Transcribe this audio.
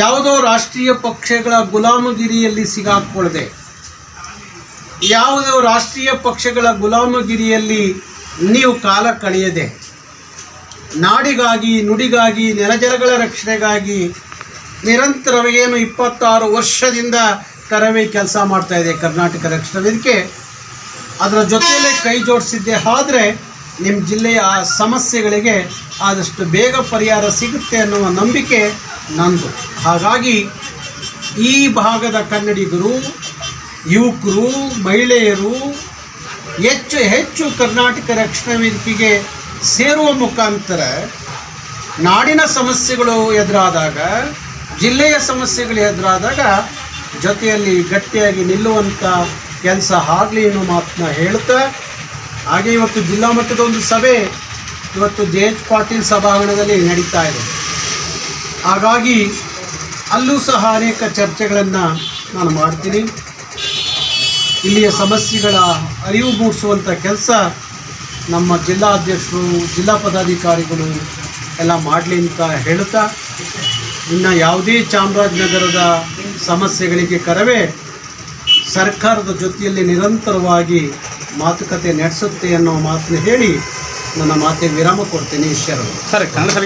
ಯಾವುದೋ ರಾಷ್ಟ್ರೀಯ ಪಕ್ಷಗಳ ಗುಲಾಮಗಿರಿಯಲ್ಲಿ ಸಿಗಾಕೊಳ್ಳದೆ ಯಾವುದೋ ರಾಷ್ಟ್ರೀಯ ಪಕ್ಷಗಳ ಗುಲಾಮಗಿರಿಯಲ್ಲಿ ನೀವು ಕಾಲ ಕಳೆಯದೆ. ನಾಡಿಗಾಗಿ, ನುಡಿಗಾಗಿ, ನೆಲಜಲಗಳ ರಕ್ಷಣೆಗಾಗಿ ನಿರಂತರವೇನು ಇಪ್ಪತ್ತಾರು ವರ್ಷದಿಂದ ಕರವೇ ಕೆಲಸ ಮಾಡ್ತಾ ಇದೆ ಕರ್ನಾಟಕ ರಕ್ಷಣಾ ವೇದಿಕೆ. ಅದರ ಜೊತೆಯಲ್ಲೇ ಕೈ ಜೋಡಿಸಿದ್ದೆ ಆದರೆ ನಿಮ್ಮ ಜಿಲ್ಲೆಯ ಆ ಸಮಸ್ಯೆಗಳಿಗೆ ಆದಷ್ಟು ಬೇಗ ಪರಿಹಾರ ಸಿಗುತ್ತೆ ಅನ್ನುವ ನಂಬಿಕೆ ನಂದು ಹಾಗಾಗಿ ಈ ಭಾಗದ ಕನ್ನಡಿಗರು, ಯುವಕರು, ಮಹಿಳೆಯರು, ಹೆಚ್ಚು ಹೆಚ್ಚು ಕರ್ನಾಟಕ ರಕ್ಷಣಾ ವೇದಿಕೆಗೆ ಸೇರುವ ಮುಖಾಂತರ ನಾಡಿನ ಸಮಸ್ಯೆಗಳು ಎದುರಾದಾಗ, ಜಿಲ್ಲೆಯ ಸಮಸ್ಯೆಗಳು ಎದುರಾದಾಗ ಜೊತೆಯಲ್ಲಿ ಗಟ್ಟಿಯಾಗಿ ನಿಲ್ಲುವಂಥ ಕೆಲಸ ಆಗಲಿ ಎನ್ನುವ ಮಾತನ್ನ ಹೇಳ್ತಾ ಹಾಗೆ ಇವತ್ತು ಜಿಲ್ಲಾ ಮಟ್ಟದ ಒಂದು ಸಭೆ ಇವತ್ತು ಜೆ ಎಚ್ ಪಾಟೀಲ್ ಸಭಾಂಗಣದಲ್ಲಿ ನಡೀತಾ ಇದೆ. ಹಾಗಾಗಿ ಅಲ್ಲೂ ಸಹ ಅನೇಕ ಚರ್ಚೆಗಳನ್ನು ನಾನು ಮಾಡ್ತೀನಿ. ಇಲ್ಲಿಯ ಸಮಸ್ಯೆಗಳ ಅರಿವು ಮೂಡಿಸುವಂಥ ಕೆಲಸ ನಮ್ಮ ಜಿಲ್ಲಾಧ್ಯಕ್ಷರು, ಜಿಲ್ಲಾ ಪದಾಧಿಕಾರಿಗಳು ಎಲ್ಲ ಮಾಡಲಿ ಅಂತ ಹೇಳುತ್ತಾ, ಇನ್ನು ಯಾವುದೇ ಚಾಮರಾಜನಗರದ ಸಮಸ್ಯೆಗಳಿಗೆ ಕರವೇ ಸರ್ಕಾರದ ಜೊತೆಯಲ್ಲಿ ನಿರಂತರವಾಗಿ ಮಾತುಕತೆ ನಡೆಸುತ್ತೆ ಅನ್ನೋ ಮಾತನ್ನು ಹೇಳಿ ನನ್ನ ಮಾತಿಗೆ ವಿರಾಮ ಕೊಡ್ತೀನಿ ಈಶ್ವರರು ಸರ್, ಕನ್ನಡ